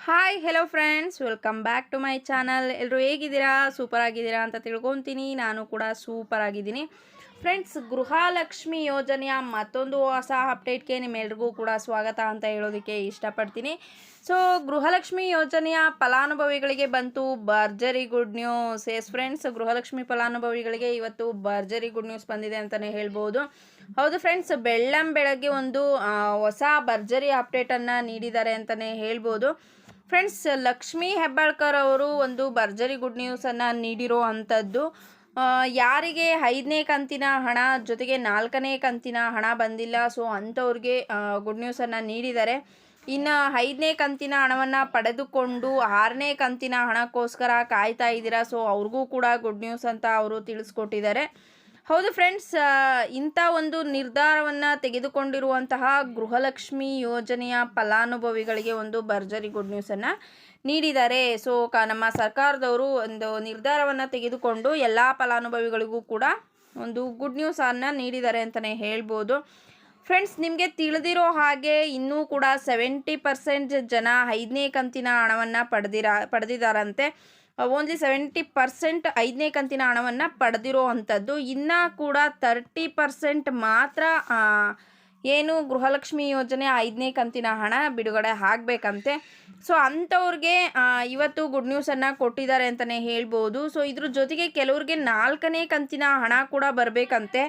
Hi hello friends welcome back to my channel ಎಲ್ಲರೂ ಹೇಗಿದ್ದೀರಾ? Super ಆಗಿದ್ದೀರಾ ಅಂತ ತಿಳ್ಕೊತೀನಿ. ನಾನು ಕೂಡ ಸೂಪರ್ ಆಗಿದ್ದೀನಿ ಫ್ರೆಂಡ್ಸ್ ಗೃಹಲಕ್ಷ್ಮಿ ಯೋಜನೆಯ ಮತ್ತೊಂದು ಹೊಸ ಅಪ್ಡೇಟ್ಗೆ ನಿಮ್ಮೆಲ್ರಿಗೂ ಕೂಡ ಸ್ವಾಗತ ಅಂತ ಹೇಳೋದಕ್ಕೆ ಇಷ್ಟಪಡ್ತೀನಿ. ಸೊ ಗೃಹಲಕ್ಷ್ಮಿ ಯೋಜನೆಯ ಫಲಾನುಭವಿಗಳಿಗೆ ಬಂತು ಭರ್ಜರಿ good news yes friends Gruhalakshmi ಫಲಾನುಭವಿಗಳಿಗೆ ಇವತ್ತು ಭರ್ಜರಿ ಗುಡ್ ನ್ಯೂಸ್ ಬಂದಿದೆ ಅಂತಲೇ ಹೇಳ್ಬೋದು. ಹೌದು ಫ್ರೆಂಡ್ಸ್ ಬೆಳ್ಳಂ ಬೆಳಗ್ಗೆ ಒಂದು ಹೊಸ ಭರ್ಜರಿ ಅಪ್ಡೇಟನ್ನು ನೀಡಿದ್ದಾರೆ ಅಂತಲೇ ಹೇಳ್ಬೋದು. ಫ್ರೆಂಡ್ಸ್, ಲಕ್ಷ್ಮೀ ಹೆಬ್ಬಾಳ್ಕರ್ ಅವರು ಒಂದು ಭರ್ಜರಿ ಗುಡ್ ನ್ಯೂಸನ್ನು ನೀಡಿರೋ ಅಂಥದ್ದು. ಯಾರಿಗೆ ಐದನೇ ಕಂತಿನ ಹಣ ಜೊತೆಗೆ ನಾಲ್ಕನೇ ಕಂತಿನ ಹಣ ಬಂದಿಲ್ಲ, ಸೊ ಅಂಥವ್ರಿಗೆ ಗುಡ್ ನ್ಯೂಸನ್ನು ನೀಡಿದ್ದಾರೆ. ಇನ್ನು ಐದನೇ ಕಂತಿನ ಹಣವನ್ನು ಪಡೆದುಕೊಂಡು ಆರನೇ ಕಂತಿನ ಹಣಕ್ಕೋಸ್ಕರ ಕಾಯ್ತಾ ಇದ್ದೀರಾ? ಸೊ ಅವ್ರಿಗೂ ಕೂಡ ಗುಡ್ ನ್ಯೂಸ್ ಅಂತ ಅವರು ತಿಳಿಸ್ಕೊಟ್ಟಿದ್ದಾರೆ. ಹೌದು ಫ್ರೆಂಡ್ಸ್ ಇಂಥ ಒಂದು ನಿರ್ಧಾರವನ್ನು ತೆಗೆದುಕೊಂಡಿರುವಂತಹ ಗೃಹಲಕ್ಷ್ಮಿ ಯೋಜನೆಯ ಫಲಾನುಭವಿಗಳಿಗೆ ಒಂದು ಭರ್ಜರಿ ಗುಡ್ ನ್ಯೂಸನ್ನು ನೀಡಿದ್ದಾರೆ. ಸೊ ಕ, ನಮ್ಮ ಸರ್ಕಾರದವರು ಒಂದು ನಿರ್ಧಾರವನ್ನು ತೆಗೆದುಕೊಂಡು ಎಲ್ಲ ಫಲಾನುಭವಿಗಳಿಗೂ ಕೂಡ ಒಂದು ಗುಡ್ ನ್ಯೂಸನ್ನು ನೀಡಿದ್ದಾರೆ ಅಂತಲೇ ಹೇಳ್ಬೋದು. ಫ್ರೆಂಡ್ಸ್ ನಿಮಗೆ ತಿಳಿದಿರೋ ಹಾಗೆ ಇನ್ನೂ ಕೂಡ ಸೆವೆಂಟಿ ಪರ್ಸೆಂಟ್ ಜನ ಐದನೇ ಕಂತಿನ ಹಣವನ್ನು ಪಡೆದಿರ, ಪಡೆದಿದ್ದಾರಂತೆ. ಓನ್ಲಿ ಸೆವೆಂಟಿ ಪರ್ಸೆಂಟ್ ಐದನೇ ಕಂತಿನ ಹಣವನ್ನು ಪಡೆದಿರೋ ಅಂಥದ್ದು ಇನ್ನೂ ಕೂಡ ತರ್ಟಿ ಪರ್ಸೆಂಟ್ ಮಾತ್ರ ಏನು ಗೃಹಲಕ್ಷ್ಮಿ ಯೋಜನೆ ಐದನೇ ಕಂತಿನ ಹಣ ಬಿಡುಗಡೆ ಆಗಬೇಕಂತೆ. ಸೊ ಅಂಥವ್ರಿಗೆ ಇವತ್ತು ಗುಡ್ ನ್ಯೂಸನ್ನು ಕೊಟ್ಟಿದ್ದಾರೆ ಅಂತಲೇ ಹೇಳ್ಬೋದು. ಸೊ ಇದ್ರ ಜೊತೆಗೆ ಕೆಲವ್ರಿಗೆ ನಾಲ್ಕನೇ ಕಂತಿನ ಹಣ ಕೂಡ ಬರಬೇಕಂತೆ.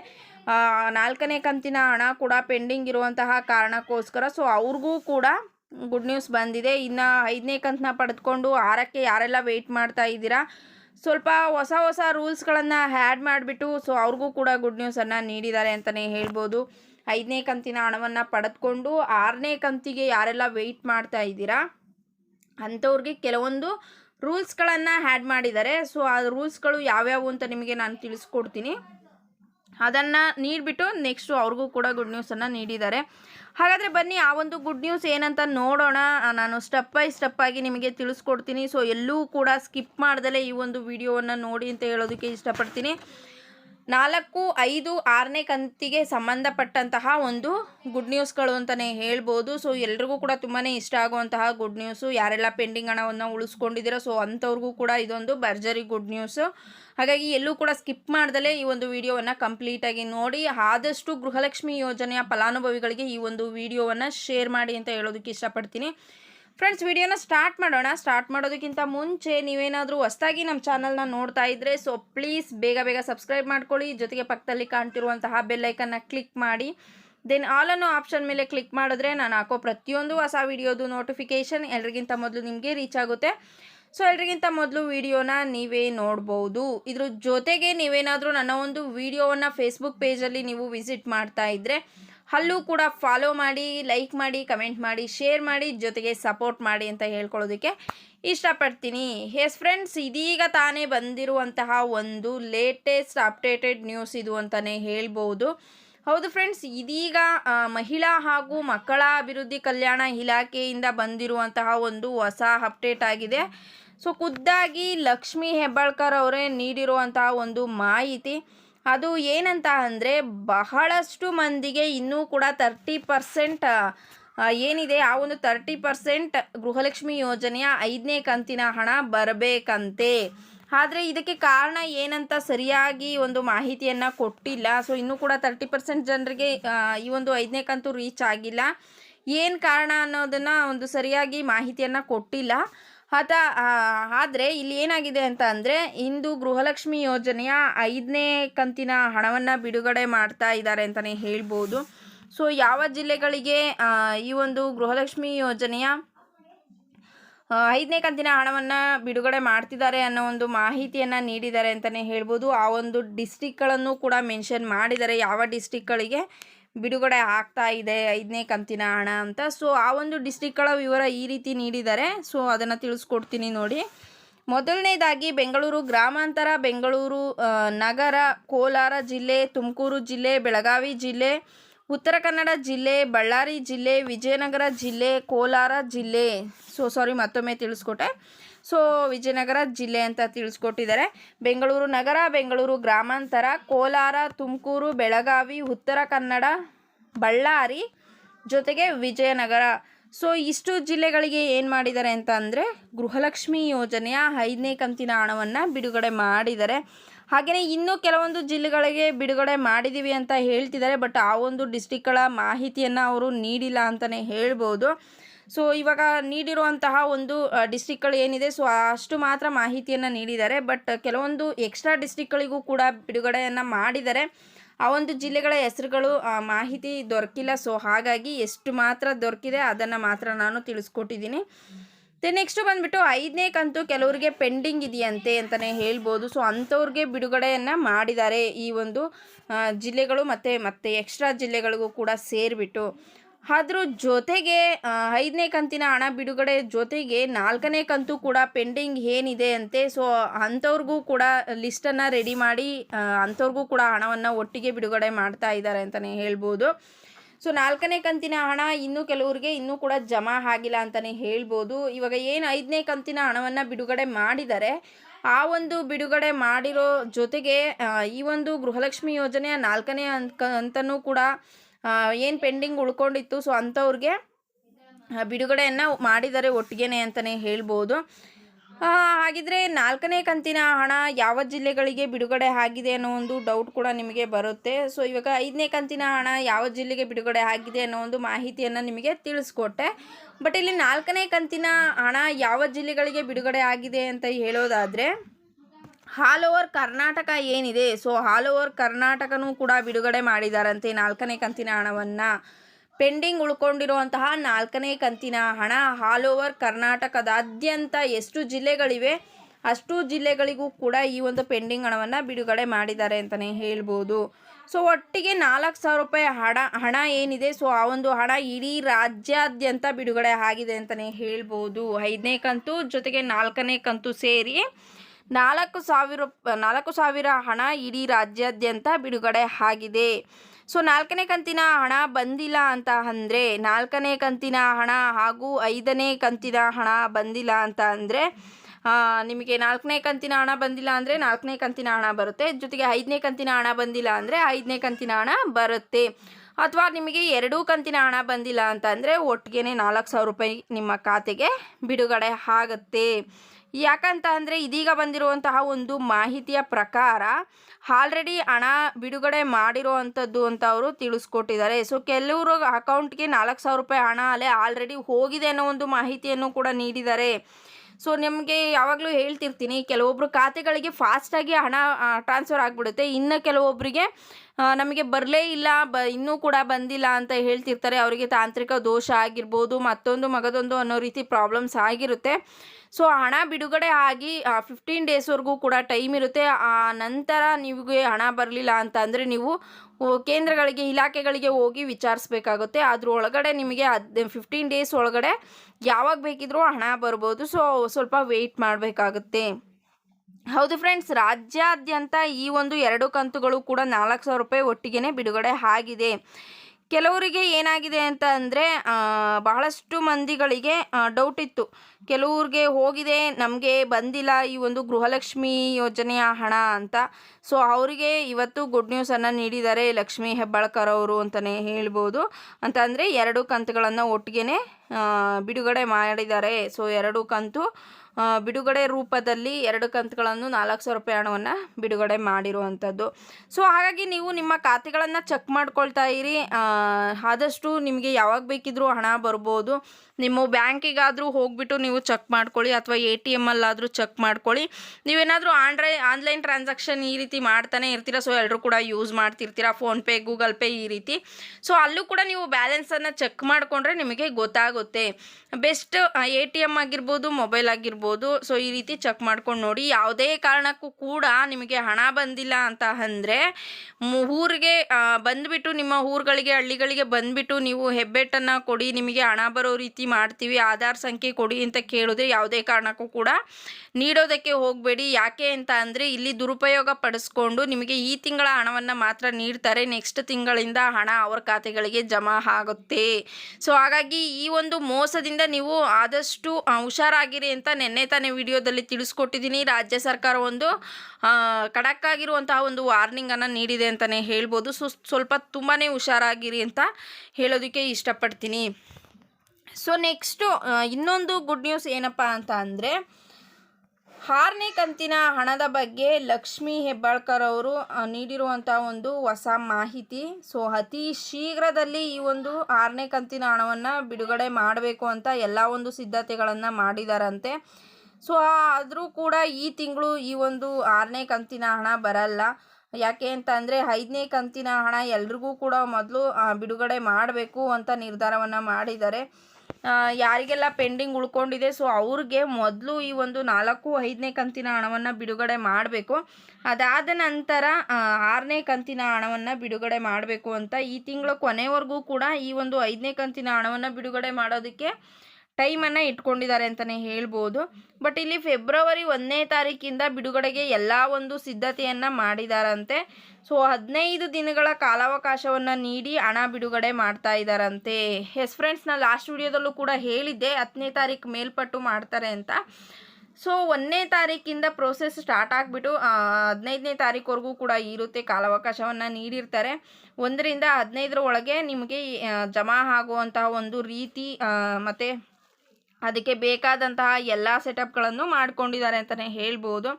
ನಾಲ್ಕನೇ ಕಂತಿನ ಹಣ ಕೂಡ ಪೆಂಡಿಂಗ್ ಇರುವಂತಹ ಕಾರಣಕ್ಕೋಸ್ಕರ. ಸೊ ಅವ್ರಿಗೂ ಕೂಡ ಗುಡ್ ನ್ಯೂಸ್ ಬಂದಿದೆ. ಇನ್ನು ಐದನೇ ಕಂತನ್ನ ಪಡೆದುಕೊಂಡು ಆರಕ್ಕೆ ಯಾರೆಲ್ಲ ವೆಯ್ಟ್ ಮಾಡ್ತಾ ಇದ್ದೀರಾ? ಸ್ವಲ್ಪ ಹೊಸ ಹೊಸ ರೂಲ್ಸ್ಗಳನ್ನು ಹ್ಯಾಡ್ ಮಾಡಿಬಿಟ್ಟು ಸೊ ಅವ್ರಿಗೂ ಕೂಡ ಗುಡ್ ನ್ಯೂಸನ್ನು ನೀಡಿದ್ದಾರೆ ಅಂತಲೇ ಹೇಳ್ಬೋದು. ಐದನೇ ಕಂತಿನ ಹಣವನ್ನು ಪಡೆದುಕೊಂಡು ಆರನೇ ಕಂತಿಗೆ ಯಾರೆಲ್ಲ ವೆಯ್ಟ್ ಮಾಡ್ತಾ ಇದ್ದೀರಾ? ಅಂಥವ್ರಿಗೆ ಕೆಲವೊಂದು ರೂಲ್ಸ್ಗಳನ್ನು ಹ್ಯಾಡ್ ಮಾಡಿದ್ದಾರೆ. ಸೊ ಆ ರೂಲ್ಸ್ಗಳು ಯಾವ್ಯಾವು ಅಂತ ನಿಮಗೆ ನಾನು ತಿಳಿಸ್ಕೊಡ್ತೀನಿ. ಅದನ್ನು ನೀಡಿಬಿಟ್ಟು ನೆಕ್ಸ್ಟು ಅವ್ರಿಗೂ ಕೂಡ ಗುಡ್ ನ್ಯೂಸನ್ನು ನೀಡಿದ್ದಾರೆ. ಹಾಗಾದರೆ ಬನ್ನಿ, ಆ ಒಂದು ಗುಡ್ ನ್ಯೂಸ್ ಏನಂತ ನೋಡೋಣ. ನಾನು ಸ್ಟೆಪ್ ಬೈ ಸ್ಟೆಪ್ ಆಗಿ ನಿಮಗೆ ತಿಳಿಸ್ಕೊಡ್ತೀನಿ. ಸೊ ಎಲ್ಲೂ ಕೂಡ ಸ್ಕಿಪ್ ಮಾಡ್ದಲೇ ಈ ಒಂದು ವಿಡಿಯೋವನ್ನು ನೋಡಿ ಅಂತ ಹೇಳೋದಕ್ಕೆ ಇಷ್ಟಪಡ್ತೀನಿ. ನಾಲ್ಕು, ಐದು, ಆರನೇ ಕಂತಿಗೆ ಸಂಬಂಧಪಟ್ಟಂತಹ ಒಂದು ಗುಡ್ ನ್ಯೂಸ್ಗಳು ಅಂತಲೇ ಹೇಳ್ಬೋದು. ಸೊ ಎಲ್ರಿಗೂ ಕೂಡ ತುಂಬಾ ಇಷ್ಟ ಆಗುವಂತಹ ಗುಡ್ ನ್ಯೂಸು ಯಾರೆಲ್ಲ ಪೆಂಡಿಂಗ್ ಹಣವನ್ನು ಉಳಿಸ್ಕೊಂಡಿದ್ದೀರೋ ಸೊ ಅಂಥವ್ರಿಗೂ ಕೂಡ ಇದೊಂದು ಭರ್ಜರಿ ಗುಡ್ ನ್ಯೂಸು ಹಾಗಾಗಿ ಎಲ್ಲೂ ಕೂಡ ಸ್ಕಿಪ್ ಮಾಡ್ದಲೇ ಈ ಒಂದು ವಿಡಿಯೋವನ್ನು ಕಂಪ್ಲೀಟಾಗಿ ನೋಡಿ. ಆದಷ್ಟು ಗೃಹಲಕ್ಷ್ಮಿ ಯೋಜನೆಯ ಫಲಾನುಭವಿಗಳಿಗೆ ಈ ಒಂದು ವಿಡಿಯೋವನ್ನು ಶೇರ್ ಮಾಡಿ ಅಂತ ಹೇಳೋದಕ್ಕೆ ಇಷ್ಟಪಡ್ತೀನಿ. ಫ್ರೆಂಡ್ಸ್ ವಿಡಿಯೋನ ಸ್ಟಾರ್ಟ್ ಮಾಡೋಣ. ಸ್ಟಾರ್ಟ್ ಮಾಡೋದಕ್ಕಿಂತ ಮುಂಚೆ ನೀವೇನಾದರೂ ಹೊಸದಾಗಿ ನಮ್ಮ ಚಾನಲ್ನ ನೋಡ್ತಾ ಇದ್ದರೆ ಸೊ ಪ್ಲೀಸ್ ಬೇಗ ಬೇಗ ಸಬ್ಸ್ಕ್ರೈಬ್ ಮಾಡ್ಕೊಳ್ಳಿ. ಜೊತೆಗೆ ಪಕ್ಕದಲ್ಲಿ ಕಾಣ್ತಿರುವಂತಹ ಬೆಲ್ಲೈಕನ್ನ ಕ್ಲಿಕ್ ಮಾಡಿ. ದೆನ್ ಆಲ್ ಅನ್ನೋ ಆಪ್ಷನ್ ಮೇಲೆ ಕ್ಲಿಕ್ ಮಾಡಿದ್ರೆ ನಾನು ಹಾಕೋ ಪ್ರತಿಯೊಂದು ಹೊಸ ವಿಡಿಯೋದು ನೋಟಿಫಿಕೇಷನ್ ಎಲ್ರಿಗಿಂತ ಮೊದಲು ನಿಮಗೆ ರೀಚ್ ಆಗುತ್ತೆ. ಸೊ ಎಲ್ರಿಗಿಂತ ಮೊದಲು ವಿಡಿಯೋನ ನೀವೇ ನೋಡ್ಬೋದು. ಇದ್ರ ಜೊತೆಗೆ ನೀವೇನಾದರೂ ನನ್ನ ಒಂದು ವಿಡಿಯೋವನ್ನು ಫೇಸ್ಬುಕ್ ಪೇಜಲ್ಲಿ ನೀವು ವಿಸಿಟ್ ಮಾಡ್ತಾ ಇದ್ದರೆ ಅಲ್ಲೂ ಕೂಡ ಫಾಲೋ ಮಾಡಿ ಲೈಕ್ ಮಾಡಿ ಕಮೆಂಟ್ ಮಾಡಿ ಶೇರ್ ಮಾಡಿ, ಜೊತೆಗೆ ಸಪೋರ್ಟ್ ಮಾಡಿ ಅಂತ ಹೇಳ್ಕೊಳ್ಳೋದಕ್ಕೆ ಇಷ್ಟಪಡ್ತೀನಿ. ಎಸ್ ಫ್ರೆಂಡ್ಸ್ ಇದೀಗ ತಾನೇ ಬಂದಿರುವಂತಹ ಒಂದು ಲೇಟೆಸ್ಟ್ ಅಪ್ಡೇಟೆಡ್ ನ್ಯೂಸ್ ಇದು ಅಂತಲೇ ಹೇಳ್ಬೋದು. ಹೌದು ಫ್ರೆಂಡ್ಸ್ ಇದೀಗ ಮಹಿಳಾ ಹಾಗೂ ಮಕ್ಕಳ ಅಭಿವೃದ್ಧಿ ಕಲ್ಯಾಣ ಇಲಾಖೆಯಿಂದ ಬಂದಿರುವಂತಹ ಒಂದು ಹೊಸ ಅಪ್ಡೇಟ್ ಆಗಿದೆ. ಸೊ ಖುದ್ದಾಗಿ ಲಕ್ಷ್ಮೀ ಹೆಬ್ಬಾಳ್ಕರ್ ಅವರೇ ನೀಡಿರುವಂತಹ ಒಂದು ಮಾಹಿತಿ. ಅದು ಏನಂತ ಅಂದರೆ ಬಹಳಷ್ಟು ಮಂದಿಗೆ ಇನ್ನೂ ಕೂಡ ತರ್ಟಿ ಪರ್ಸೆಂಟ್ ಏನಿದೆ? ಆ ಒಂದು ತರ್ಟಿ ಪರ್ಸೆಂಟ್ ಗೃಹಲಕ್ಷ್ಮಿ ಯೋಜನೆಯ ಐದನೇ ಕಂತಿನ ಹಣ ಬರಬೇಕಂತೆ. ಆದರೆ ಇದಕ್ಕೆ ಕಾರಣ ಏನಂತ ಸರಿಯಾಗಿ ಒಂದು ಮಾಹಿತಿಯನ್ನು ಕೊಟ್ಟಿಲ್ಲ. ಸೊ ಇನ್ನೂ ಕೂಡ ತರ್ಟಿ ಪರ್ಸೆಂಟ್ ಜನರಿಗೆ ಈ ಒಂದು ಐದನೇ ಕಂತು ರೀಚ್ ಆಗಿಲ್ಲ. ಏನು ಕಾರಣ ಅನ್ನೋದನ್ನು ಒಂದು ಸರಿಯಾಗಿ ಮಾಹಿತಿಯನ್ನು ಕೊಟ್ಟಿಲ್ಲ. ಆತ ಆದರೆ ಇಲ್ಲಿ ಏನಾಗಿದೆ ಅಂತ ಅಂದರೆ ಇಂದು ಗೃಹಲಕ್ಷ್ಮಿ ಯೋಜನೆಯ ಐದನೇ ಕಂತಿನ ಹಣವನ್ನು ಬಿಡುಗಡೆ ಮಾಡ್ತಾ ಇದ್ದಾರೆ ಅಂತಲೇ ಹೇಳ್ಬೋದು. ಸೊ ಯಾವ ಜಿಲ್ಲೆಗಳಿಗೆ ಈ ಒಂದು ಗೃಹಲಕ್ಷ್ಮಿ ಯೋಜನೆಯ ಐದನೇ ಕಂತಿನ ಹಣವನ್ನು ಬಿಡುಗಡೆ ಮಾಡ್ತಿದ್ದಾರೆ ಅನ್ನೋ ಒಂದು ಮಾಹಿತಿಯನ್ನು ನೀಡಿದ್ದಾರೆ ಅಂತಲೇ ಹೇಳ್ಬೋದು. ಆ ಒಂದು ಡಿಸ್ಟಿಕ್ಗಳನ್ನು ಕೂಡ ಮೆನ್ಷನ್ ಮಾಡಿದ್ದಾರೆ ಯಾವ ಡಿಸ್ಟಿಕ್ಗಳಿಗೆ ಬಿಡುಗಡೆ ಆಗ್ತಾ ಇದೆ, ಐದನೇ ಕಂತಿನ ಹಣ ಅಂತ. ಸೊ ಆ ಒಂದು ಡಿಸ್ಟಿಕ್ಗಳ ವಿವರ ಈ ರೀತಿ ನೀಡಿದ್ದಾರೆ. ಸೊ ಅದನ್ನು ತಿಳಿಸ್ಕೊಡ್ತೀನಿ ನೋಡಿ. ಮೊದಲನೇದಾಗಿ ಬೆಂಗಳೂರು ಗ್ರಾಮಾಂತರ, ಬೆಂಗಳೂರು ನಗರ, ಕೋಲಾರ ಜಿಲ್ಲೆ, ತುಮಕೂರು ಜಿಲ್ಲೆ, ಬೆಳಗಾವಿ ಜಿಲ್ಲೆ, ಉತ್ತರ ಕನ್ನಡ ಜಿಲ್ಲೆ, ಬಳ್ಳಾರಿ ಜಿಲ್ಲೆ, ವಿಜಯನಗರ ಜಿಲ್ಲೆ, ಕೋಲಾರ ಜಿಲ್ಲೆ. ಸೊ ಸಾರಿ ಮತ್ತೊಮ್ಮೆ ತಿಳಿಸ್ಕೊಟ್ಟೆ. ಸೊ ವಿಜಯನಗರ ಜಿಲ್ಲೆ ಅಂತ ತಿಳಿಸ್ಕೊಟ್ಟಿದ್ದಾರೆ. ಬೆಂಗಳೂರು ನಗರ, ಬೆಂಗಳೂರು ಗ್ರಾಮಾಂತರ, ಕೋಲಾರ, ತುಮಕೂರು, ಬೆಳಗಾವಿ, ಉತ್ತರ ಕನ್ನಡ, ಬಳ್ಳಾರಿ ಜೊತೆಗೆ ವಿಜಯನಗರ. ಸೊ ಇಷ್ಟು ಜಿಲ್ಲೆಗಳಿಗೆ ಏನು ಮಾಡಿದ್ದಾರೆ ಅಂತ ಅಂದರೆ ಗೃಹಲಕ್ಷ್ಮಿ ಯೋಜನೆಯ ಐದನೇ ಕಂತಿನ ಹಣವನ್ನು ಬಿಡುಗಡೆ ಮಾಡಿದ್ದಾರೆ. ಹಾಗೆಯೇ ಇನ್ನೂ ಕೆಲವೊಂದು ಜಿಲ್ಲೆಗಳಿಗೆ ಬಿಡುಗಡೆ ಮಾಡಿದ್ದೀವಿ ಅಂತ ಹೇಳ್ತಿದ್ದಾರೆ, ಬಟ್ ಆ ಒಂದು ಡಿಸ್ಟಿಕ್ಗಳ ಮಾಹಿತಿಯನ್ನು ಅವರು ನೀಡಿಲ್ಲ ಅಂತಲೇ ಹೇಳ್ಬೋದು. ಸೊ ಇವಾಗ ನೀಡಿರುವಂತಹ ಒಂದು ಡಿಸ್ಟಿಕ್ಗಳು ಏನಿದೆ ಸೊ ಅಷ್ಟು ಮಾತ್ರ ಮಾಹಿತಿಯನ್ನು ನೀಡಿದ್ದಾರೆ. ಬಟ್ ಕೆಲವೊಂದು ಎಕ್ಸ್ಟ್ರಾ ಡಿಸ್ಟಿಕ್ಗಳಿಗೂ ಕೂಡ ಬಿಡುಗಡೆಯನ್ನು ಮಾಡಿದ್ದಾರೆ. ಆ ಒಂದು ಜಿಲ್ಲೆಗಳ ಹೆಸರುಗಳು ಮಾಹಿತಿ ದೊರಕಿಲ್ಲ. ಸೊ ಹಾಗಾಗಿ ಎಷ್ಟು ಮಾತ್ರ ದೊರಕಿದೆ, ಅದನ್ನು ಮಾತ್ರ ನಾನು ತಿಳಿಸ್ಕೊಟ್ಟಿದ್ದೀನಿ. ದೆನ್ ನೆಕ್ಸ್ಟ್ ಬಂದುಬಿಟ್ಟು, ಐದನೇ ಕಂತು ಕೆಲವರಿಗೆ ಪೆಂಡಿಂಗ್ ಇದೆಯಂತೆ ಅಂತಲೇ ಹೇಳ್ಬೋದು. ಸೊ ಅಂಥವ್ರಿಗೆ ಬಿಡುಗಡೆಯನ್ನು ಮಾಡಿದ್ದಾರೆ ಈ ಒಂದು ಜಿಲ್ಲೆಗಳು ಮತ್ತು, ಮತ್ತೆ ಎಕ್ಸ್ಟ್ರಾ ಜಿಲ್ಲೆಗಳಿಗೂ ಕೂಡ ಸೇರಿಬಿಟ್ಟು. ಅದ್ರ ಜೊತೆಗೆ ಐದನೇ ಕಂತಿನ ಹಣ ಬಿಡುಗಡೆ ಜೊತೆಗೆ ನಾಲ್ಕನೇ ಕಂತು ಕೂಡ ಪೆಂಡಿಂಗ್ ಏನಿದೆ ಅಂತೆ. ಸೊ ಅಂಥವ್ರಿಗೂ ಕೂಡ ಲಿಸ್ಟನ್ನು ರೆಡಿ ಮಾಡಿ ಅಂಥವ್ರಿಗೂ ಕೂಡ ಹಣವನ್ನು ಒಟ್ಟಿಗೆ ಬಿಡುಗಡೆ ಮಾಡ್ತಾ ಇದ್ದಾರೆ ಅಂತಲೇ ಹೇಳ್ಬೋದು. ಸೊ ನಾಲ್ಕನೇ ಕಂತಿನ ಹಣ ಇನ್ನೂ ಕೆಲವರಿಗೆ ಇನ್ನೂ ಕೂಡ ಜಮಾ ಆಗಿಲ್ಲ ಅಂತಲೇ ಹೇಳ್ಬೋದು. ಇವಾಗ ಏನು ಐದನೇ ಕಂತಿನ ಹಣವನ್ನು ಬಿಡುಗಡೆ ಮಾಡಿದ್ದಾರೆ ಆ ಒಂದು ಬಿಡುಗಡೆ ಮಾಡಿರೋ ಜೊತೆಗೆ ಈ ಒಂದು ಗೃಹಲಕ್ಷ್ಮಿ ಯೋಜನೆಯ ನಾಲ್ಕನೇ ಅಂತ ಕೂಡ ಏನು ಪೆಂಡಿಂಗ್ ಉಳ್ಕೊಂಡಿತ್ತು ಸೊ ಅಂಥವ್ರಿಗೆ ಬಿಡುಗಡೆಯನ್ನು ಮಾಡಿದ್ದಾರೆ ಒಟ್ಟಿಗೆನೆ ಅಂತಲೇ ಹೇಳ್ಬೋದು. ಹಾಗಿದ್ರೆ ನಾಲ್ಕನೇ ಕಂತಿನ ಹಣ ಯಾವ ಜಿಲ್ಲೆಗಳಿಗೆ ಬಿಡುಗಡೆ ಆಗಿದೆ ಅನ್ನೋ ಒಂದು ಡೌಟ್ ಕೂಡ ನಿಮಗೆ ಬರುತ್ತೆ. ಸೊ ಇವಾಗ ಐದನೇ ಕಂತಿನ ಹಣ ಯಾವ ಜಿಲ್ಲೆಗೆ ಬಿಡುಗಡೆ ಆಗಿದೆ ಅನ್ನೋ ಒಂದು ಮಾಹಿತಿಯನ್ನು ನಿಮಗೆ ತಿಳಿಸ್ಕೊಟ್ಟೆ. ಬಟ್ ಇಲ್ಲಿ ನಾಲ್ಕನೇ ಕಂತಿನ ಹಣ ಯಾವ ಜಿಲ್ಲೆಗಳಿಗೆ ಬಿಡುಗಡೆ ಆಗಿದೆ ಅಂತ ಹೇಳೋದಾದರೆ ಆಲ್ ಓವರ್ ಕರ್ನಾಟಕ ಏನಿದೆ? ಸೊ ಆಲ್ ಓವರ್ ಕರ್ನಾಟಕನೂ ಕೂಡ ಬಿಡುಗಡೆ ಮಾಡಿದಾರಂತೆ. ನಾಲ್ಕನೇ ಕಂತಿನ ಹಣವನ್ನು ಪೆಂಡಿಂಗ್ ಉಳ್ಕೊಂಡಿರುವಂತಹ ನಾಲ್ಕನೇ ಕಂತಿನ ಹಣ ಆಲ್ ಓವರ್ ಕರ್ನಾಟಕದಾದ್ಯಂತ ಎಷ್ಟು ಜಿಲ್ಲೆಗಳಿವೆ? ಅಷ್ಟು ಜಿಲ್ಲೆಗಳಿಗೂ ಕೂಡ ಈ ಒಂದು ಪೆಂಡಿಂಗ್ ಹಣವನ್ನು ಬಿಡುಗಡೆ ಮಾಡಿದ್ದಾರೆ ಅಂತಲೇ ಹೇಳ್ಬೋದು. ಸೊ, ಒಟ್ಟಿಗೆ ನಾಲ್ಕು ಸಾವಿರ ರೂಪಾಯಿ ಹಣ ಹಣ ಏನಿದೆ? ಸೊ, ಆ ಒಂದು ಹಣ ಇಡೀ ರಾಜ್ಯಾದ್ಯಂತ ಬಿಡುಗಡೆ ಆಗಿದೆ ಅಂತಲೇ ಹೇಳ್ಬೋದು. ಐದನೇ ಕಂತು ಜೊತೆಗೆ ನಾಲ್ಕನೇ ಕಂತು ಸೇರಿ ನಾಲ್ಕು ಸಾವಿರ ನಾಲ್ಕು ಸಾವಿರ ಹಣ ಇಡೀ ರಾಜ್ಯಾದ್ಯಂತ ಬಿಡುಗಡೆ ಆಗಿದೆ. ಸೊ, ನಾಲ್ಕನೇ ಕಂತಿನ ಹಣ ಬಂದಿಲ್ಲ ಅಂತ ಅಂದರೆ, ನಾಲ್ಕನೇ ಕಂತಿನ ಹಣ ಹಾಗೂ ಐದನೇ ಕಂತಿನ ಹಣ ಬಂದಿಲ್ಲ ಅಂತ ಅಂದರೆ ನಿಮಗೆ ನಾಲ್ಕನೇ ಕಂತಿನ ಹಣ ಬಂದಿಲ್ಲ ಅಂದರೆ ನಾಲ್ಕನೇ ಕಂತಿನ ಹಣ ಬರುತ್ತೆ. ಜೊತೆಗೆ ಐದನೇ ಕಂತಿನ ಹಣ ಬಂದಿಲ್ಲ ಅಂದರೆ ಐದನೇ ಕಂತಿನ ಹಣ ಬರುತ್ತೆ. ಅಥವಾ ನಿಮಗೆ ಎರಡೂ ಕಂತಿನ ಹಣ ಬಂದಿಲ್ಲ ಅಂತ ಅಂದರೆ ಒಟ್ಟಿಗೆ ನಾಲ್ಕು ಸಾವಿರ ರೂಪಾಯಿ ನಿಮ್ಮ ಖಾತೆಗೆ ಬಿಡುಗಡೆ ಆಗುತ್ತೆ. ಯಾಕಂತ ಅಂದರೆ ಇದೀಗ ಬಂದಿರುವಂತಹ ಒಂದು ಮಾಹಿತಿಯ ಪ್ರಕಾರ ಆಲ್ರೆಡಿ ಹಣ ಬಿಡುಗಡೆ ಮಾಡಿರೋ ಅಂಥದ್ದು ಅಂತ ಅವರು ತಿಳಿಸ್ಕೊಟ್ಟಿದ್ದಾರೆ. ಸೊ ಕೆಲವರು ಅಕೌಂಟ್ಗೆ ನಾಲ್ಕು ಸಾವಿರ ರೂಪಾಯಿ ಹಣ ಅಲ್ಲೇ ಆಲ್ರೆಡಿ ಹೋಗಿದೆ ಅನ್ನೋ ಒಂದು ಮಾಹಿತಿಯನ್ನು ಕೂಡ ನೀಡಿದ್ದಾರೆ. ಸೊ ನಿಮಗೆ ಯಾವಾಗಲೂ ಹೇಳ್ತಿರ್ತೀನಿ ಕೆಲವೊಬ್ಬರು ಖಾತೆಗಳಿಗೆ ಫಾಸ್ಟಾಗಿ ಹಣ ಟ್ರಾನ್ಸ್ಫರ್ ಆಗಿಬಿಡುತ್ತೆ. ಇನ್ನು ಕೆಲವೊಬ್ಬರಿಗೆ ನಮಗೆ ಬರಲೇ ಇಲ್ಲ, ಬ, ಇನ್ನೂ ಕೂಡ ಬಂದಿಲ್ಲ ಅಂತ ಹೇಳ್ತಿರ್ತಾರೆ. ಅವರಿಗೆ ತಾಂತ್ರಿಕ ದೋಷ ಆಗಿರ್ಬೋದು, ಮತ್ತೊಂದು ಮಗದೊಂದು ಅನ್ನೋ ರೀತಿ ಪ್ರಾಬ್ಲಮ್ಸ್ ಆಗಿರುತ್ತೆ. ಸೊ ಹಣ ಬಿಡುಗಡೆ ಆಗಿ ಫಿಫ್ಟೀನ್ ಡೇಸ್ವರೆಗೂ ಕೂಡ ಟೈಮ್ ಇರುತ್ತೆ. ಆ, ನಂತರ ನಿಮಗೆ ಹಣ ಬರಲಿಲ್ಲ ಅಂತ ಅಂದರೆ ನೀವು ಕೇಂದ್ರಗಳಿಗೆ, ಇಲಾಖೆಗಳಿಗೆ ಹೋಗಿ ವಿಚಾರಿಸ್ಬೇಕಾಗುತ್ತೆ. ಅದ್ರ ಒಳಗಡೆ ನಿಮಗೆ ಅದು ಫಿಫ್ಟೀನ್ ಡೇಸ್ ಒಳಗಡೆ ಯಾವಾಗ ಬೇಕಿದ್ರೂ ಹಣ ಬರ್ಬೋದು. ಸೊ ಸ್ವಲ್ಪ ವೆಯ್ಟ್ ಮಾಡಬೇಕಾಗುತ್ತೆ. ಹೌದು ಫ್ರೆಂಡ್ಸ್ ರಾಜ್ಯಾದ್ಯಂತ ಈ ಒಂದು ಎರಡು ಕಂತುಗಳು ಕೂಡ ನಾಲ್ಕು ಸಾವಿರ ರೂಪಾಯಿ ಒಟ್ಟಿಗೆ ಬಿಡುಗಡೆ ಆಗಿದೆ. ಕೆಲವರಿಗೆ ಏನಾಗಿದೆ ಅಂತ ಅಂದರೆ ಬಹಳಷ್ಟು ಮಂದಿಗಳಿಗೆ ಡೌಟ್ ಇತ್ತು. ಕೆಲವ್ರಿಗೆ ಹೋಗಿದೆ, ನಮಗೆ ಬಂದಿಲ್ಲ ಈ ಒಂದು ಗೃಹಲಕ್ಷ್ಮಿ ಯೋಜನೆಯ ಹಣ ಅಂತ. ಸೊ ಅವರಿಗೆ ಇವತ್ತು ಗುಡ್ ನ್ಯೂಸನ್ನು ನೀಡಿದ್ದಾರೆ ಲಕ್ಷ್ಮೀ ಹೆಬ್ಬಾಳ್ಕರ್ ಅವರು ಅಂತಲೇ ಹೇಳ್ಬೋದು. ಅಂತ ಅಂದರೆ ಎರಡು ಕಂತುಗಳನ್ನು ಒಟ್ಟಿಗೆ ಬಿಡುಗಡೆ ಮಾಡಿದ್ದಾರೆ. ಸೊ ಎರಡು ಕಂತು ಬಿಡುಗಡೆ ರೂಪದಲ್ಲಿ ಎರಡು ಕಂತುಗಳನ್ನು ನಾಲ್ಕು ಸಾವಿರ ರೂಪಾಯಿ ಹಣವನ್ನು ಬಿಡುಗಡೆ ಮಾಡಿರುವಂಥದ್ದು ಸೊ ಹಾಗಾಗಿ ನೀವು ನಿಮ್ಮ ಖಾತೆಗಳನ್ನು ಚೆಕ್ ಮಾಡ್ಕೊಳ್ತಾ ಇರಿ. ಆದಷ್ಟು ನಿಮಗೆ ಯಾವಾಗ ಬೇಕಿದ್ರೂ ಹಣ ಬರ್ಬೋದು. ನಿಮ್ಮ ಬ್ಯಾಂಕಿಗಾದರೂ ಹೋಗ್ಬಿಟ್ಟು ನೀವು ಚೆಕ್ ಮಾಡ್ಕೊಳ್ಳಿ ಅಥವಾ ಎ ಟಿ ಎಮ್ಮಲ್ಲಾದರೂ ಚೆಕ್ ಮಾಡ್ಕೊಳ್ಳಿ. ನೀವೇನಾದರೂ ಆನ್ಲೈ ಆನ್ಲೈನ್ ಟ್ರಾನ್ಸಾಕ್ಷನ್ ಈ ರೀತಿ ಮಾಡ್ತಾನೆ ಇರ್ತೀರ? ಸೊ ಎಲ್ಲರೂ ಕೂಡ ಯೂಸ್ ಮಾಡ್ತಿರ್ತೀರ? ಫೋನ್ಪೇ ಗೂಗಲ್ ಪೇ ಈ ರೀತಿ. ಸೊ ಅಲ್ಲೂ ಕೂಡ ನೀವು ಬ್ಯಾಲೆನ್ಸನ್ನು ಚೆಕ್ ಮಾಡಿಕೊಂಡ್ರೆ ನಿಮಗೆ ಗೊತ್ತಾಗುತ್ತೆ. ಬೆಸ್ಟ್ ಎ ಟಿ ಎಂ ಆಗಿರ್ಬೋದು, ಮೊಬೈಲ್ ಆಗಿರ್ಬೋದು. ಸೊ, ಈ ರೀತಿ ಚೆಕ್ ಮಾಡ್ಕೊಂಡು ನೋಡಿ. ಯಾವುದೇ ಕಾರಣಕ್ಕೂ ಕೂಡ ನಿಮಗೆ ಹಣ ಬಂದಿಲ್ಲ ಅಂತ ಅಂದರೆ ಊರಿಗೆ ಬಂದ್ಬಿಟ್ಟು, ನಿಮ್ಮ ಊರುಗಳಿಗೆ, ಹಳ್ಳಿಗಳಿಗೆ ಬಂದ್ಬಿಟ್ಟು ನೀವು ಹೆಬ್ಬೆಟ್ಟನ್ನು ಕೊಡಿ, ನಿಮಗೆ ಹಣ ಬರೋ ರೀತಿ ಮಾಡ್ತೀವಿ, ಆಧಾರ್ ಸಂಖ್ಯೆ ಕೊಡಿ ಅಂತ ಕೇಳಿದ್ರೆ ಯಾವುದೇ ಕಾರಣಕ್ಕೂ ಕೂಡ ನೀಡೋದಕ್ಕೆ ಹೋಗಬೇಡಿ. ಯಾಕೆ ಅಂತ ಅಂದರೆ, ಇಲ್ಲಿ ದುರುಪಯೋಗ ಪಡಿಸ್ಕೊಂಡು ನಿಮಗೆ ಈ ತಿಂಗಳ ಹಣವನ್ನು ಮಾತ್ರ ನೀಡ್ತಾರೆ. ನೆಕ್ಸ್ಟ್ ತಿಂಗಳಿಂದ ಹಣ ಅವ್ರ ಖಾತೆಗಳಿಗೆ ಜಮಾ ಆಗುತ್ತೆ. ಸೊ, ಹಾಗಾಗಿ ಈ ಮೋಸದಿಂದ ನೀವು ಆದಷ್ಟು ಹುಷಾರಾಗಿರಿ ಅಂತ ನಿನ್ನೆ ತಾನೇ ವಿಡಿಯೋದಲ್ಲಿ ತಿಳಿಸ್ಕೊಟ್ಟಿದ್ದೀನಿ. ರಾಜ್ಯ ಸರ್ಕಾರ ಒಂದು ಆಗಿರುವಂತಹ ಒಂದು ವಾರ್ನಿಂಗನ್ನು ನೀಡಿದೆ ಅಂತಲೇ ಹೇಳ್ಬೋದು. ಸೊ, ಸ್ವಲ್ಪ ತುಂಬಾ ಹುಷಾರಾಗಿರಿ ಅಂತ ಹೇಳೋದಕ್ಕೆ ಇಷ್ಟಪಡ್ತೀನಿ. ಸೊ, ನೆಕ್ಸ್ಟು ಇನ್ನೊಂದು ಗುಡ್ ನ್ಯೂಸ್ ಏನಪ್ಪ ಅಂತ ಅಂದರೆ ಆರನೇ ಕಂತಿನ ಹಣದ ಬಗ್ಗೆ ಲಕ್ಷ್ಮೀ ಹೆಬ್ಬಾಳ್ಕರ್ ಅವರು ನೀಡಿರುವಂಥ ಒಂದು ಹೊಸ ಮಾಹಿತಿ. ಸೊ, ಅತಿ ಶೀಘ್ರದಲ್ಲಿ ಈ ಒಂದು ಆರನೇ ಕಂತಿನ ಹಣವನ್ನು ಬಿಡುಗಡೆ ಮಾಡಬೇಕು ಅಂತ ಎಲ್ಲ ಒಂದು ಸಿದ್ಧತೆಗಳನ್ನು ಮಾಡಿದಾರಂತೆ. ಸೊ ಆದರೂ ಕೂಡ ಈ ತಿಂಗಳು ಈ ಒಂದು ಆರನೇ ಕಂತಿನ ಹಣ ಬರಲ್ಲ. ಯಾಕೆ ಅಂತ ಅಂದರೆ ಐದನೇ ಕಂತಿನ ಹಣ ಎಲ್ರಿಗೂ ಕೂಡ ಮೊದಲು ಬಿಡುಗಡೆ ಮಾಡಬೇಕು ಅಂತ ನಿರ್ಧಾರವನ್ನು ಮಾಡಿದ್ದಾರೆ. ಯಾರಿಗೆಲ್ಲ ಪೆಂಡಿಂಗ್ ಉಳ್ಕೊಂಡಿದೆ ಸೊ ಅವ್ರಿಗೆ ಮೊದಲು ಈ ಒಂದು ನಾಲ್ಕು, ಐದನೇ ಕಂತಿನ ಹಣವನ್ನು ಬಿಡುಗಡೆ ಮಾಡಬೇಕು. ಅದಾದ ನಂತರ ಆರನೇ ಕಂತಿನ ಹಣವನ್ನು ಬಿಡುಗಡೆ ಮಾಡಬೇಕು ಅಂತ ಈ ತಿಂಗಳ ಕೊನೆವರೆಗೂ ಕೂಡ ಈ ಒಂದು ಐದನೇ ಕಂತಿನ ಹಣವನ್ನು ಬಿಡುಗಡೆ ಮಾಡೋದಕ್ಕೆ ಟೈಮನ್ನು ಇಟ್ಕೊಂಡಿದ್ದಾರೆ ಅಂತಲೇ ಹೇಳ್ಬೋದು. ಬಟ್ ಇಲ್ಲಿ ಫೆಬ್ರವರಿ ಒಂದನೇ ತಾರೀಕಿಂದ ಬಿಡುಗಡೆಗೆ ಎಲ್ಲ ಒಂದು ಸಿದ್ಧತೆಯನ್ನು ಮಾಡಿದಾರಂತೆ. ಸೊ, ಹದಿನೈದು ದಿನಗಳ ಕಾಲಾವಕಾಶವನ್ನು ನೀಡಿ ಹಣ ಬಿಡುಗಡೆ ಮಾಡ್ತಾ ಇದ್ದಾರಂತೆ ಎಸ್ ಫ್ರೆಂಡ್ಸ್ ನಾನು ಲಾಸ್ಟ್ ವಿಡಿಯೋದಲ್ಲೂ ಕೂಡ ಹೇಳಿದ್ದೆ ಹತ್ತನೇ ತಾರೀಕು ಮೇಲ್ಪಟ್ಟು ಮಾಡ್ತಾರೆ ಅಂತ. ಸೊ ಒಂದನೇ ತಾರೀಕಿಂದ ಪ್ರೋಸೆಸ್ ಸ್ಟಾರ್ಟ್ ಆಗಿಬಿಟ್ಟು ಹದಿನೈದನೇ ತಾರೀಕುವರೆಗೂ ಕೂಡ ಇರುತ್ತೆ ಕಾಲಾವಕಾಶವನ್ನು ನೀಡಿರ್ತಾರೆ. ಒಂದರಿಂದ ಹದಿನೈದರ ಒಳಗೆ ನಿಮಗೆ ಜಮಾ ಆಗುವಂತಹ ಒಂದು ರೀತಿ ಮತ್ತು ಅದಕ್ಕೆ ಬೇಕಾದಂತಹ ಎಲ್ಲ ಸೆಟಪ್ಗಳನ್ನು ಮಾಡ್ಕೊಂಡಿದ್ದಾರೆ ಅಂತಲೇ ಹೇಳ್ಬೋದು.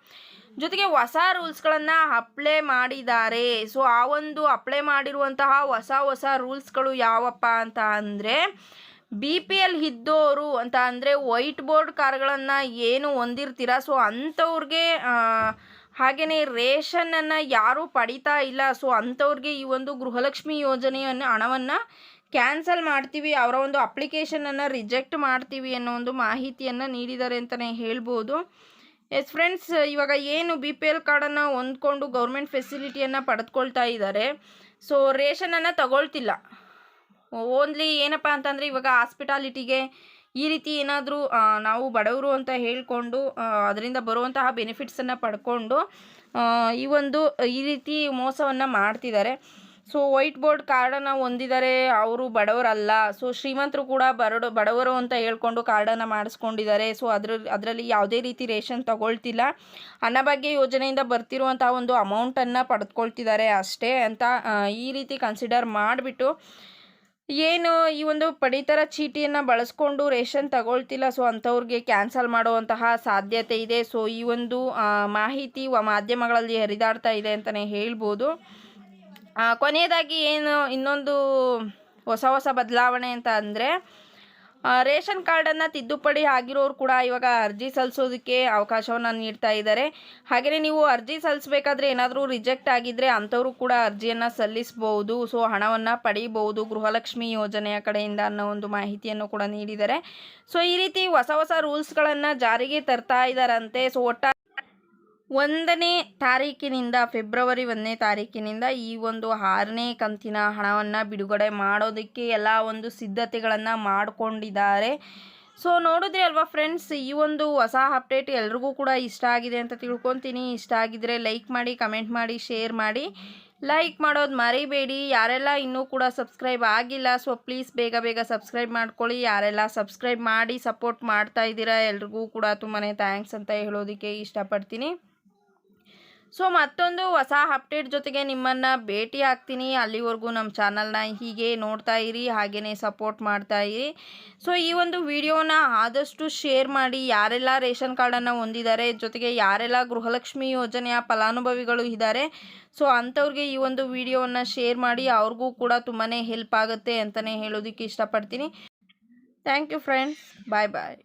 ಜೊತೆಗೆ ಹೊಸ ರೂಲ್ಸ್ಗಳನ್ನು ಅಪ್ಲೈ ಮಾಡಿದ್ದಾರೆ. ಸೊ ಆ ಒಂದು ಅಪ್ಲೈ ಮಾಡಿರುವಂತಹ ಹೊಸ ಹೊಸ ರೂಲ್ಸ್ಗಳು ಯಾವಪ್ಪ ಅಂತ ಅಂದರೆ, ಬಿ ಪಿ ಎಲ್ ಇದ್ದೋರು ಅಂತ ಅಂದರೆ ವೈಟ್ ಬೋರ್ಡ್ ಕಾರ್ಗಳನ್ನು ಏನು ಹೊಂದಿರ್ತೀರ? ಸೊ ಅಂಥವ್ರಿಗೆ ಹಾಗೆಯೇ ರೇಷನನ್ನು ಯಾರೂ ಪಡಿತಾ ಇಲ್ಲ. ಸೊ ಅಂಥವ್ರಿಗೆ ಈ ಒಂದು ಗೃಹಲಕ್ಷ್ಮಿ ಯೋಜನೆಯನ್ನು ಹಣವನ್ನು ಕ್ಯಾನ್ಸಲ್ ಮಾಡ್ತೀವಿ, ಅವರ ಒಂದು ಅಪ್ಲಿಕೇಶನನ್ನು ರಿಜೆಕ್ಟ್ ಮಾಡ್ತೀವಿ ಅನ್ನೋ ಒಂದು ಮಾಹಿತಿಯನ್ನು ನೀಡಿದ್ದಾರೆ ಅಂತಲೇ ಹೇಳ್ಬೋದು. ಎಸ್ ಫ್ರೆಂಡ್ಸ್, ಇವಾಗ ಏನು ಬಿ ಪಿ ಎಲ್ ಕಾರ್ಡನ್ನು ಹೊಂದ್ಕೊಂಡು ಗೌರ್ಮೆಂಟ್ ಫೆಸಿಲಿಟಿಯನ್ನು ಪಡೆದುಕೊಳ್ತಾ ಇದ್ದಾರೆ. ಸೊ ರೇಷನನ್ನು ತಗೊಳ್ತಿಲ್ಲ. ಓನ್ಲಿ ಏನಪ್ಪ ಅಂತಂದರೆ, ಇವಾಗ ಹಾಸ್ಪಿಟಾಲಿಟಿಗೆ ಈ ರೀತಿ ಏನಾದರೂ ನಾವು ಬಡವರು ಅಂತ ಹೇಳಿಕೊಂಡು ಅದರಿಂದ ಬರುವಂತಹ ಬೆನಿಫಿಟ್ಸನ್ನು ಪಡ್ಕೊಂಡು ಈ ಒಂದು, ಈ ರೀತಿ ಮೋಸವನ್ನು ಮಾಡ್ತಿದ್ದಾರೆ. ಸೊ ವೈಟ್ ಬೋರ್ಡ್ ಕಾರ್ಡನ್ನು ಹೊಂದಿದ್ದಾರೆ ಅವರು ಬಡವರಲ್ಲ. ಸೊ ಶ್ರೀಮಂತರು ಕೂಡ ಬರಡು ಬಡವರು ಅಂತ ಹೇಳ್ಕೊಂಡು ಕಾರ್ಡನ್ನು ಮಾಡಿಸ್ಕೊಂಡಿದ್ದಾರೆ. ಸೊ ಅದ್ರ ಅದರಲ್ಲಿ ಯಾವುದೇ ರೀತಿ ರೇಷನ್ ತಗೊಳ್ತಿಲ್ಲ. ಅನ್ನಭಾಗ್ಯ ಯೋಜನೆಯಿಂದ ಬರ್ತಿರುವಂಥ ಒಂದು ಅಮೌಂಟನ್ನು ಪಡೆದುಕೊಳ್ತಿದ್ದಾರೆ ಅಷ್ಟೇ ಅಂತ ಈ ರೀತಿ ಕನ್ಸಿಡರ್ ಮಾಡಿಬಿಟ್ಟು ಏನು ಈ ಒಂದು ಪಡಿತರ ಚೀಟಿಯನ್ನು ಬಳಸ್ಕೊಂಡು ರೇಷನ್ ತಗೊಳ್ತಿಲ್ಲ. ಸೊ ಅಂಥವ್ರಿಗೆ ಕ್ಯಾನ್ಸಲ್ ಮಾಡುವಂತಹ ಸಾಧ್ಯತೆ ಇದೆ. ಸೊ ಈ ಒಂದು ಮಾಹಿತಿ ಮಾಧ್ಯಮಗಳಲ್ಲಿ ಹರಿದಾಡ್ತಾ ಇದೆ ಅಂತಲೇ ಹೇಳ್ಬೋದು. ಕೊನೆಯದಾಗಿ ಏನು ಇನ್ನೊಂದು ಹೊಸ ಹೊಸ ಬದಲಾವಣೆ ಅಂತ ಅಂದರೆ ರೇಷನ್ ಕಾರ್ಡನ್ನು ತಿದ್ದುಪಡಿ ಆಗಿರೋರು ಕೂಡ ಇವಾಗ ಅರ್ಜಿ ಸಲ್ಲಿಸೋದಕ್ಕೆ ಅವಕಾಶವನ್ನು ನೀಡ್ತಾ ಇದ್ದಾರೆ. ಹಾಗೆಯೇ ನೀವು ಅರ್ಜಿ ಸಲ್ಲಿಸಬೇಕಾದ್ರೆ ಏನಾದರೂ ರಿಜೆಕ್ಟ್ ಆಗಿದ್ದರೆ ಅಂಥವರು ಕೂಡ ಅರ್ಜಿಯನ್ನು ಸಲ್ಲಿಸಬಹುದು ಸೊ, ಹಣವನ್ನು ಪಡೀಬಹುದು ಗೃಹಲಕ್ಷ್ಮಿ ಯೋಜನೆಯ ಕಡೆಯಿಂದ ಅನ್ನೋ ಒಂದು ಮಾಹಿತಿಯನ್ನು ಕೂಡ ನೀಡಿದ್ದಾರೆ. ಸೊ, ಈ ರೀತಿ ಹೊಸ ಹೊಸ ರೂಲ್ಸ್ಗಳನ್ನು ಜಾರಿಗೆ ತರ್ತಾ ಇದ್ದಾರಂತೆ. ಸೊ ಒಟ್ಟ ಒಂದನೇ ತಾರೀಕಿನಿಂದ ಫೆಬ್ರವರಿ ಒಂದನೇ ತಾರೀಕಿನಿಂದ ಈ ಒಂದು ಆರನೇ ಕಂತಿನ ಹಣವನ್ನು ಬಿಡುಗಡೆ ಮಾಡೋದಕ್ಕೆ ಎಲ್ಲ ಒಂದು ಸಿದ್ಧತೆಗಳನ್ನು ಮಾಡಿಕೊಂಡಿದ್ದಾರೆ. ಸೊ ನೋಡಿದ್ರಿ ಅಲ್ವಾ ಫ್ರೆಂಡ್ಸ್ ಈ ಒಂದು ಹೊಸ ಅಪ್ಡೇಟ್ ಎಲ್ರಿಗೂ ಕೂಡ ಇಷ್ಟ ಆಗಿದೆ ಅಂತ ತಿಳ್ಕೊತೀನಿ. ಇಷ್ಟ ಆಗಿದ್ರೆ ಲೈಕ್ ಮಾಡಿ ಕಮೆಂಟ್ ಮಾಡಿ ಶೇರ್ ಮಾಡಿ. ಲೈಕ್ ಮಾಡೋದು ಮರಿಬೇಡಿ. ಯಾರೆಲ್ಲ ಇನ್ನೂ ಕೂಡ ಸಬ್ಸ್ಕ್ರೈಬ್ ಆಗಿಲ್ಲ ಸೊ ಪ್ಲೀಸ್ ಬೇಗ ಬೇಗ ಸಬ್ಸ್ಕ್ರೈಬ್ ಮಾಡ್ಕೊಳ್ಳಿ. ಯಾರೆಲ್ಲ ಸಬ್ಸ್ಕ್ರೈಬ್ ಮಾಡಿ ಸಪೋರ್ಟ್ ಮಾಡ್ತಾ ಇದ್ದೀರಾ ಎಲ್ರಿಗೂ ಕೂಡ ತುಂಬಾ ಥ್ಯಾಂಕ್ಸ್ ಅಂತ ಹೇಳೋದಕ್ಕೆ ಇಷ್ಟಪಡ್ತೀನಿ. ಸೊ ಮತ್ತೊಂದು ಹೊಸ ಅಪ್ಡೇಟ್ ಜೊತೆಗೆ ನಿಮ್ಮನ್ನು ಭೇಟಿ ಆಗ್ತೀನಿ. ಅಲ್ಲಿವರೆಗೂ ನಮ್ಮ ಚಾನಲ್ನ ಹೀಗೆ ನೋಡ್ತಾ ಇರಿ ಹಾಗೇ ಸಪೋರ್ಟ್ ಮಾಡ್ತಾ ಇರಿ. ಸೊ ಈ ಒಂದು ವಿಡಿಯೋನ ಆದಷ್ಟು ಶೇರ್ ಮಾಡಿ, ಯಾರೆಲ್ಲ ರೇಷನ್ ಕಾರ್ಡನ್ನು ಹೊಂದಿದ್ದಾರೆ ಜೊತೆಗೆ ಯಾರೆಲ್ಲ ಗೃಹಲಕ್ಷ್ಮಿ ಯೋಜನೆಯ ಫಲಾನುಭವಿಗಳು ಇದ್ದಾರೆ ಸೊ ಅಂಥವ್ರಿಗೆ ಈ ಒಂದು ವಿಡಿಯೋವನ್ನು ಶೇರ್ ಮಾಡಿ, ಅವ್ರಿಗೂ ಕೂಡ ತುಂಬಾ ಹೆಲ್ಪ್ ಆಗುತ್ತೆ ಅಂತಲೇ ಹೇಳೋದಕ್ಕೆ ಇಷ್ಟಪಡ್ತೀನಿ. Thank you friends bye bye